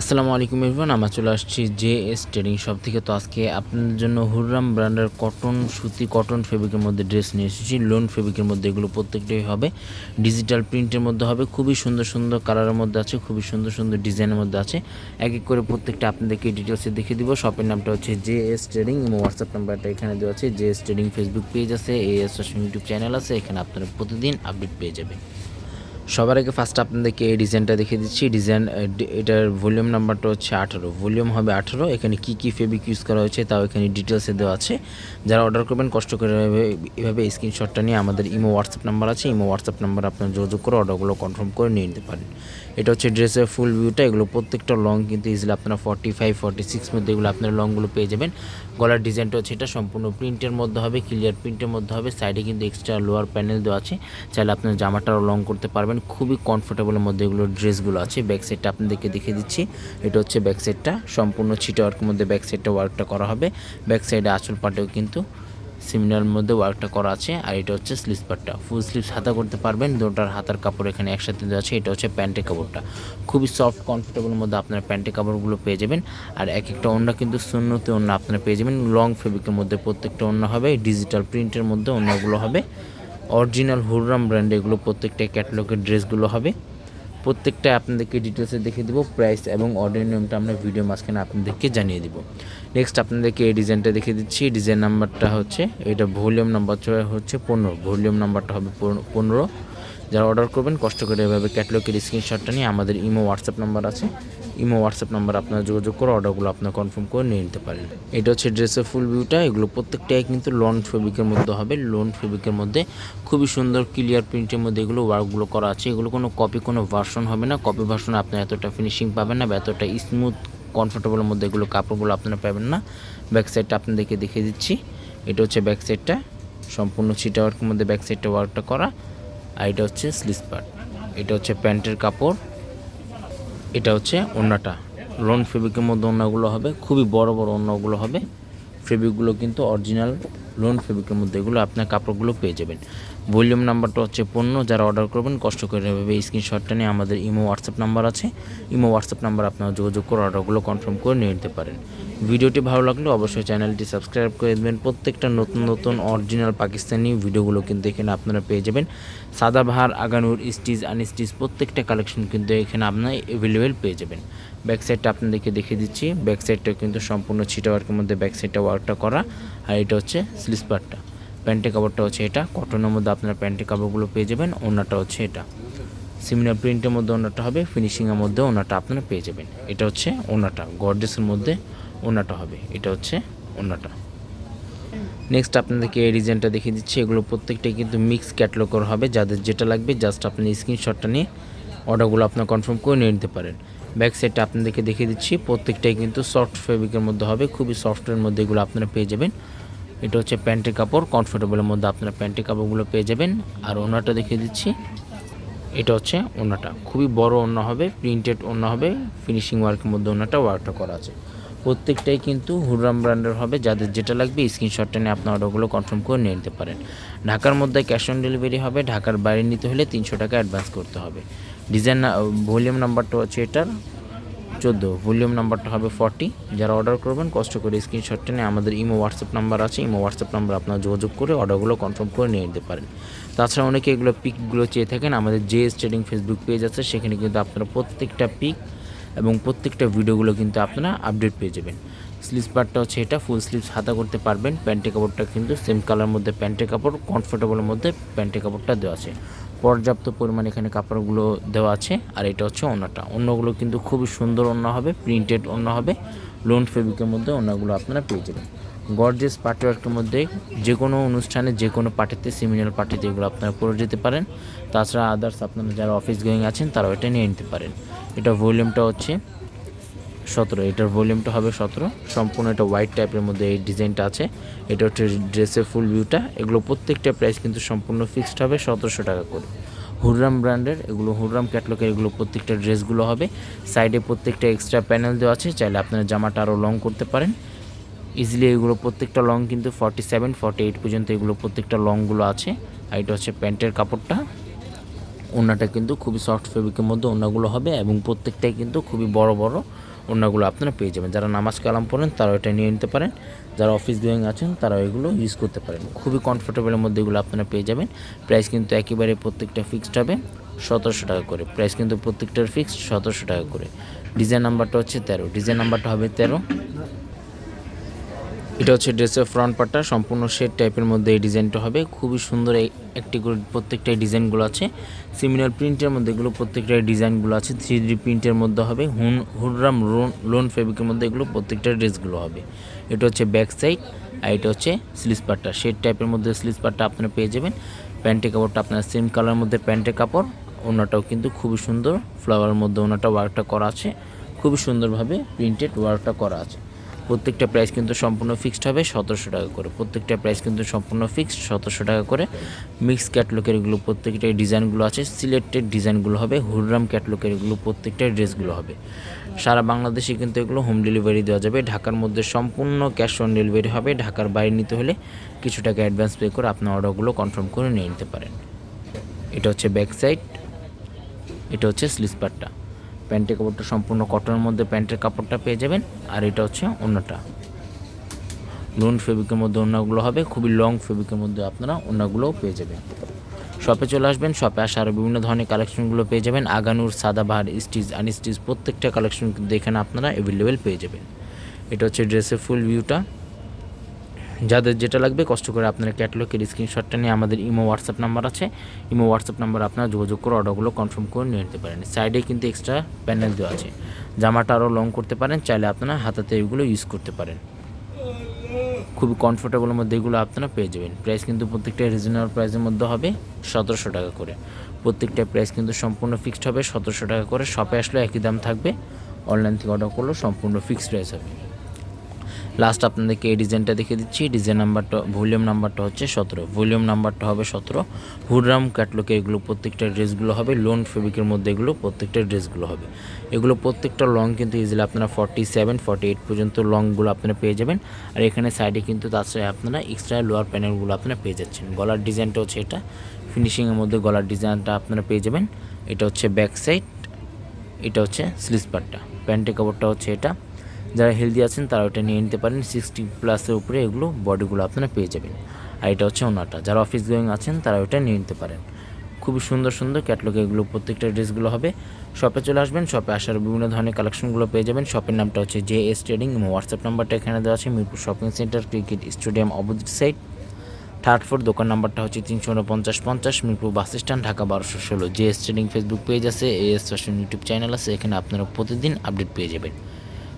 আসসালামু আলাইকুম এভরিওয়ান আমরা চলে আসছি জে এস ট্রেডিং শপ থেকে। তো আজকে আপনাদের জন্য হুররাম ব্র্যান্ডের কটন সুতি, কটন ফেব্রিকের মধ্যে ড্রেস নিয়ে এসেছি। লোন ফেব্রিকের মধ্যে এগুলো প্রত্যেকটাই হবে। ডিজিটাল প্রিন্টের মধ্যে হবে। খুবই সুন্দর সুন্দর কালারের মধ্যে আছে, খুবই সুন্দর সুন্দর ডিজাইনের মধ্যে আছে। এক এক করে প্রত্যেকটা আপনাদেরকে ডিটেলসে দেখিয়ে দিব। শপের নামটা হচ্ছে জে এস ট্রেডিং এবং হোয়াটসঅ্যাপ নাম্বারটা এখানে দেওয়া আছে। J S trading Facebook page আছে এ এস ইউটিউব চ্যানেল আছে। এখানে আপনারা প্রতিদিন আপডেট পেয়ে যাবেন। সবার আগে ফার্স্ট আপনাদেরকে এই ডিজাইনটা দেখিয়ে দিচ্ছি। ডিজাইন এটার ভলিউম নাম্বারটা হচ্ছে আঠারো। ভলিউম হবে আঠারো। এখানে কী কী ফেব্রিক ইউজ করা হয়েছে তাও এখানে ডিটেলসে দেওয়া আছে। যারা অর্ডার করবেন, কষ্ট করে এভাবে- এভাবে স্ক্রিনশটটা নিয়ে আমাদের ইমো হোয়াটসঅ্যাপ নাম্বার আছে। ইমো হোয়াটসঅ্যাপ নাম্বার আপনার যোগাযোগ করে অর্ডারগুলো কনফার্ম করে নিয়ে নিতে পারেন। এটা হচ্ছে ড্রেসের ফুল ভিউটা এগুলো প্রত্যেকটা লং কিন্তু ইজিলি আপনারা ফর্টি ফাইভ ফর্টি সিক্স মধ্যে এগুলো আপনার লংগুলো পেয়ে যাবেন। গলার ডিজাইনটা হচ্ছে এটা, সম্পূর্ণ প্রিন্টের মধ্যে হবে ক্লিয়ার প্রিন্টের মধ্যে হবে সাইডে কিন্তু এক্সট্রা লোয়ার প্যানেল দেওয়া আছে। চাইলে আপনার জামাটাও লং করতে পারবেন, খুবই কমফোর্টেবলের মধ্যে এগুলো ড্রেসগুলো আছে। ব্যাক সাইডটা আপনাদেরকে দেখিয়ে দিচ্ছি, এটা হচ্ছে ব্যাক সাইডটা সম্পূর্ণ ছিটা ওয়ার্কের মধ্যে ব্যাক সাইডটা ওয়ার্কটা করা হবে। ব্যাক সাইডে আঁচল পাটেও কিন্তু সিমিলার মধ্যে ওয়ার্কটা করা আছে, আর এটা হচ্ছে স্লিভ পার্টটা ফুল স্লিভস হাতা করতে পারবেন, দুটার হাতার কাপড় এখানে একসাথে দেওয়া আছে, এটা হচ্ছে প্যান্টের কাপড়টা। খুবই সফট কমফোর্টেবল মধ্যে আপনার প্যান্টের কাপড়গুলো পেয়ে যাবেন, আর এক একটা ওড়না কিন্তু শূন্যতে ওড়না আপনারা পেয়ে যাবেন। লং ফেব্রিকের মধ্যে প্রত্যেকটা ওড়না হবে ডিজিটাল প্রিন্টের মধ্যে ওড়নাগুলো হবে। অরিজিনাল হুররাম ব্র্যান্ডে এগুলো প্রত্যেকটা ক্যাটালগের ড্রেসগুলো হবে। প্রত্যেকটা আপনাদেরকে ডিটেলসে দেখিয়ে দেবো প্রাইস এবং অর্ডার নিয়মটা আমরা ভিডিও মাঝখানে আপনাদেরকে জানিয়ে দেবো। নেক্সট আপনাদেরকে এই ডিজাইনটা দেখিয়ে দিচ্ছি। ডিজাইন নাম্বারটা হচ্ছে, এটা ভলিউম নাম্বার হচ্ছে পনেরো। ভলিউম নাম্বারটা হবে পনেরো। যারা অর্ডার করবেন, কষ্ট করে এভাবে ক্যাটলগের স্ক্রিনশটটা নিয়ে আমাদের ইমো হোয়াটসঅ্যাপ নাম্বার আছে। ইমো হোয়াটসঅ্যাপ নাম্বার আপনারা যোগাযোগ করে অর্ডারগুলো আপনারা কনফার্ম করে নিয়ে নিতে পারেন। এটা হচ্ছে ড্রেসের ফুল ভিউটা এগুলো প্রত্যেকটাই কিন্তু লন ফেব্রিকের মধ্যে হবে। লোন ফেব্রিকের মধ্যে খুবই সুন্দর ক্লিয়ার প্রিন্টের মধ্যে এগুলো ওয়ার্কগুলো করা আছে। এগুলো কোনো কপি কোনো ভার্সন হবে না। কপি ভার্সন আপনি এতটা ফিনিশিং পাবেন না বা এতটা স্মুথ কমফোর্টেবলের মধ্যে এগুলো কাপড়গুলো আপনারা পাবেন না। ব্যাক সাইডটা আপনাদেরকে দেখিয়ে দিচ্ছি। এটা হচ্ছে ব্যাক সাইডটা সম্পূর্ণ ছিটা ওয়ার্কের মধ্যে ব্যাক সাইডটা ওয়ার্কটা করা। আর এটা হচ্ছে স্লিস পার্ট। এটা হচ্ছে প্যান্টের কাপড়, এটা হচ্ছে ওড়নাটা লন ফেব্রিকের মধ্যে অন্যগুলো হবে, খুবই বড় বড় অন্যগুলো হবে। ফেব্রিকগুলো কিন্তু অরিজিনাল লোন ফেব্রিকের মধ্যে এগুলো আপনার কাপড়গুলো পেয়ে যাবেন। ভলিউম নাম্বারটা হচ্ছে পণ্য, যারা অর্ডার করবেন, কষ্ট করে এভাবে স্ক্রিনশটটা নিয়ে আমাদের ইমো হোয়াটসঅ্যাপ নাম্বার আছে। ইমো হোয়াটসঅ্যাপ নাম্বার আপনারা যোগাযোগ করে অর্ডারগুলো কনফার্ম করে নিয়ে নিতে পারেন। ভিডিওটি ভালো লাগলে অবশ্যই চ্যানেলটি সাবস্ক্রাইব করে দেবেন। প্রত্যেকটা নতুন নতুন অরিজিনাল পাকিস্তানি ভিডিওগুলো কিন্তু এখানে আপনারা পেয়ে যাবেন। সাদা সাদাবাহার, আগানুর স্টিচ আনস্টিচ প্রত্যেকটা কালেকশন কিন্তু এখানে আপনারা অ্যাভেলেবেল পেয়ে যাবেন। ব্যাক সাইডটা আপনাদেরকে দেখিয়ে দিচ্ছি। ব্যাক সাইডটা কিন্তু সম্পূর্ণ ছিটা ওয়ার্কের মধ্যে ব্যাক সাইডটা ওয়ার্কটা করা। আর এটা হচ্ছে স্লিপারটা প্যান্টের কাপড়টা হচ্ছে এটা। কটনের মধ্যে আপনার প্যান্টের কাপড়গুলো পেয়ে যাবেন ওনাটা হচ্ছে এটা। সিমিলার প্রিন্টের মধ্যে ওনাটা হবে ফিনিশিংয়ের মধ্যে ওনাটা আপনারা পেয়ে যাবেন। এটা হচ্ছে ওনাটা গর্ডেসের মধ্যে ওনাটা হবে। এটা হচ্ছে ওনাটা নেক্সট আপনাদেরকে এই ডিজাইনটা দেখিয়ে দিচ্ছি। এগুলো প্রত্যেকটাই কিন্তু মিক্স ক্যাটলগর হবে। যাদের যেটা লাগবে জাস্ট আপনি স্ক্রিনশটটা নিয়ে অর্ডারগুলো আপনার কনফার্ম করে নিয়ে নিতে পারেন। ব্যাক সাইডটা আপনাদেরকে দেখিয়ে দিচ্ছি। প্রত্যেকটাই কিন্তু সফট ফেব্রিকের মধ্যে হবে। খুবই সফটের মধ্যে এগুলো আপনারা পেয়ে যাবেন। এটা হচ্ছে প্যান্টের কাপড় কমফোর্টেবলের মধ্যে আপনারা প্যান্টের কাপড়গুলো পেয়ে যাবেন। আর ওনাটা দেখিয়ে দিচ্ছি। এটা হচ্ছে ওনাটা। খুবই বড় ওনা হবে প্রিন্টেড ওনা হবে ফিনিশিং ওয়ার্কের মধ্যে ওনাটা ওয়ার্কটা করা আছে। প্রত্যেকটাই কিন্তু হুররাম ব্র্যান্ডের হবে। যাদের যেটা লাগবে স্ক্রিনশটটা নিয়ে আপনার অর্ডারগুলো কনফার্ম করে নিয়ে নিতে পারেন। ঢাকার মধ্যে ক্যাশ অন ডেলিভারি হবে। ঢাকার বাইরে নিতে হলে তিনশো টাকা অ্যাডভান্স করতে হবে। ডিজাইন ভলিউম নাম্বারটা হচ্ছে এটার। চোদ্দ, ভলিউম নাম্বারটা হবে ফর্টি। যারা অর্ডার করবেন, কষ্ট করে স্ক্রিনশটটা নিয়ে আমাদের ইমো হোয়াটসঅ্যাপ নাম্বার আছে, ইমো হোয়াটসঅ্যাপ নাম্বার আপনারা যোগাযোগ করে অর্ডারগুলো কনফার্ম করে নিয়ে নিতে পারেন। তাছাড়া অনেকে এগুলো পিকগুলো চেয়ে থাকেন, আমাদের যে ট্রেডিং ফেসবুক পেজ আছে, সেখানে কিন্তু আপনারা প্রত্যেকটা পিক এবং প্রত্যেকটা ভিডিওগুলো কিন্তু আপনারা আপডেট পেয়ে যাবেন। স্লিভস পার্টটা হচ্ছে এটা, ফুল স্লিভস হাতা করতে পারবেন, প্যান্টের কাপড়টা কিন্তু সেম কালার মধ্যে, প্যান্টের কাপড়, কমফোর্টেবলের মধ্যে প্যান্টের কাপড়টা দেওয়া আছে। পর্যাপ্ত পরিমাণ এখানে কাপড়গুলো দেওয়া আছে। আর এটা হচ্ছে অন্যটা অন্যগুলো কিন্তু খুবই সুন্দর অন্য হবে, প্রিন্টেড অন্য হবে। লোন ফেব্রিকের মধ্যে অন্যগুলো আপনারা পেয়ে যাবেন। গর্জেস পার্টি ওয়ার্কের মধ্যে যে কোনো অনুষ্ঠানে, যে কোনো পার্টিতে সিমিনাল পার্টিতে এগুলো আপনারা পরে যেতে পারেন। তাছাড়া আদার্স আপনারা যারা অফিস গোয়িং আছেন, তারাও এটা নিয়ে নিতে পারেন। এটা ভলিউমটা হচ্ছে সতেরো, এটার ভলিউমটা হবে সতেরো। সম্পূর্ণ এটা হোয়াইট টাইপের মধ্যে এই ডিজাইনটা আছে। এটা হচ্ছে ড্রেসের ফুল ভিউটা এগুলো প্রত্যেকটা প্রাইস কিন্তু সম্পূর্ণ ফিক্সড হবে সতেরোশো টাকা করে। হুররাম ব্র্যান্ডের, এগুলো হুররাম ক্যাটলগের এগুলো প্রত্যেকটা ড্রেসগুলো হবে। সাইডে প্রত্যেকটা এক্সট্রা প্যানেল দেওয়া আছে। চাইলে আপনারা জামাটা আরও লং করতে পারেন। ইজিলি এগুলো প্রত্যেকটা লং কিন্তু ফর্টি সেভেন ফর্টি এইট পর্যন্ত এগুলো প্রত্যেকটা লংগুলো আছে। আর এটা হচ্ছে প্যান্টের কাপড়টা। ওনাটা কিন্তু খুবই সফট ফেব্রিকের মধ্যে ওনাগুলো হবে এবং প্রত্যেকটাই কিন্তু খুবই বড় বড়। ওনাগুলো আপনারা পেয়ে যাবেন। যারা নামাজ কালাম পড়েন তারা এটা নিয়ে নিতে পারেন। যারা অফিস গোয়িং আছেন তারা এগুলো ইউজ করতে পারেন। খুবই কমফোর্টেবলের মধ্যে এগুলো আপনারা পেয়ে যাবেন। প্রাইস কিন্তু একেবারে প্রত্যেকটা ফিক্সড হবে, সতেরোশো টাকা করে। প্রাইস কিন্তু প্রত্যেকটার ফিক্সড সতেরোশো টাকা করে। ডিজাইন নাম্বারটা হচ্ছে তেরো। ডিজাইন নাম্বারটা হবে তেরো। এটা হচ্ছে ড্রেসের ফ্রন্ট পার্টটা সম্পূর্ণ শেড টাইপের মধ্যে এই ডিজাইনটা হবে। খুবই সুন্দর একটি করে প্রত্যেকটাই ডিজাইনগুলো আছে। সিমিলার প্রিন্টের মধ্যে এগুলো প্রত্যেকটাই ডিজাইনগুলো আছে। থ্রি ডি প্রিন্টের মধ্যে হবে। হুন হুররাম লোন ফেব্রিকের মধ্যে এগুলো প্রত্যেকটা ড্রেসগুলো হবে। এটা হচ্ছে ব্যাক সাইড আর এটা হচ্ছে স্লিজ পার্টটা শেড টাইপের মধ্যে স্লিজ পার্টটা আপনারা পেয়ে যাবেন। প্যান্টের কাপড়টা আপনার সেম কালার মধ্যে প্যান্টের কাপড়। ওনাটাও কিন্তু খুবই সুন্দর। ফ্লাওয়ারের মধ্যে ওনাটা ওয়ার্কটা করা আছে। খুবই সুন্দরভাবে প্রিন্টেড ওয়ার্কটা করা আছে। প্রত্যেকটা প্রাইস কিন্তু সম্পূর্ণ ফিক্সড হবে সতেরোশো টাকা করে। প্রত্যেকটা প্রাইস কিন্তু সম্পূর্ণ ফিক্সড সতেরোশো টাকা করে। মিক্স ক্যাটলকের এগুলো প্রত্যেকটা ডিজাইনগুলো আছে সিলেক্টেড ডিজাইনগুলো হবে হুররাম ক্যাটলকের এগুলো প্রত্যেকটা ড্রেসগুলো হবে। সারা বাংলাদেশে কিন্তু এগুলো হোম ডেলিভারি দেওয়া যাবে। ঢাকার মধ্যে সম্পূর্ণ ক্যাশ অন ডেলিভারি হবে। ঢাকার বাইরে নিতে হলে কিছু টাকা অ্যাডভান্স পে করে আপনার অর্ডারগুলো কনফার্ম করে নিয়ে নিতে পারেন। এটা হচ্ছে ব্যাক সাইড এটা হচ্ছে স্লিজ পার্টটা প্যান্টের কাপড়টা সম্পূর্ণ কটনের মধ্যে প্যান্টের কাপড়টা পেয়ে যাবেন। আর এটা হচ্ছে অন্যটা লোন ফেব্রিকের মধ্যে অন্যগুলো হবে, খুবই লং ফেব্রিকের মধ্যে আপনারা অন্যগুলোও পেয়ে যাবেন। শপে চলে আসবেন, শপে আসা আরও বিভিন্ন ধরনের কালেকশনগুলো পেয়ে যাবেন। আগানুর, সাদাবাহার, স্টিচ, আনস্টিচ প্রত্যেকটা কালেকশন কিন্তু এখানে আপনারা অ্যাভেলেবেল পেয়ে যাবেন। এটা হচ্ছে ড্রেসের ফুল ভিউটা যাদের যেটা লাগবে, কষ্ট করে আপনারা ক্যাটলগের স্ক্রিনশটটা নিয়ে আমাদের ইমো হোয়াটসঅ্যাপ নাম্বার আছে। ইমো হোয়াটসঅ্যাপ নাম্বার আপনারা যোগাযোগ করে অর্ডারগুলো কনফার্ম করে নিয়ে নিতে পারেন। সাইডে কিন্তু এক্সট্রা প্যানেল দেওয়া আছে। জামাটা আরও লং করতে পারেন, চাইলে আপনারা হাতাতে এগুলো ইউজ করতে পারেন। খুবই কমফোর্টেবলের মধ্যে এগুলো আপনারা পেয়ে যাবেন। প্রাইস কিন্তু প্রত্যেকটা রিজনেবল প্রাইসের মধ্যে হবে, সতেরোশো টাকা করে। প্রত্যেকটা প্রাইস কিন্তু সম্পূর্ণ ফিক্সড হবে, সতেরোশো টাকা করে। শপে আসলে একই দাম থাকবে। অনলাইন থেকে অর্ডার করলেও সম্পূর্ণ ফিক্সড প্রাইস হবে। লাস্ট আপনাদেরকে এই ডিজাইনটা দেখে দিচ্ছি। ডিজাইন নাম্বারটা ভলিউম নাম্বারটা হচ্ছে সতেরো। ভলিউম নাম্বারটা হবে সতেরো। হুডরাম ক্যাটলকে এগুলো প্রত্যেকটা ড্রেসগুলো হবে। লোন ফেব্রিকের মধ্যে এগুলো প্রত্যেকটা ড্রেসগুলো হবে। এগুলো প্রত্যেকটা লং কিন্তু ইজিলি আপনারা ফর্টি সেভেন ফর্টি এইট পর্যন্ত লংগুলো আপনারা পেয়ে যাবেন। আর এখানে সাইডে কিন্তু তার সাথে আপনারা এক্সট্রা লোয়ার প্যানেলগুলো আপনারা পেয়ে যাচ্ছেন। গলার ডিজাইনটা হচ্ছে এটা। ফিনিশিংয়ের মধ্যে গলার ডিজাইনটা আপনারা পেয়ে যাবেন। এটা হচ্ছে ব্যাক সাইড এটা হচ্ছে স্লিজ পার্টটা প্যান্টের কাপড়টা হচ্ছে এটা। যারা হেলদি আছেন, তারা ওটা নিয়ে নিতে পারেন। সিক্সটি প্লাসের উপরে এগুলো বডিগুলো আপনারা পেয়ে যাবেন। আর এটা হচ্ছে ওনাটা। যারা অফিস গোয়িং আছেন, তারা ওটা নিয়ে নিতে পারেন। খুবই সুন্দর সুন্দর ক্যাটলগে এগুলো, প্রত্যেকটা ড্রেসগুলো হবে। শপে চলে আসবেন শপে আসার বিভিন্ন ধরনের কালেকশনগুলো পেয়ে যাবেন। শপের নামটা হচ্ছে জে এস ট্রেডিং এবং হোয়াটসঅ্যাপ নাম্বারটা এখানে দেওয়া আছে। Mirpur shopping centre cricket stadium opposite side third floor দোকান নাম্বারটা হচ্ছে তিনশো উনপঞ্চাশ পঞ্চাশ, মিরপুর বাস স্ট্যান্ড ঢাকা বারোশো ষোলো। J S trading Facebook page আছে A S fashion YouTube channel আছে। এখানে আপনারা প্রতিদিন আপডেট পেয়ে যাবেন।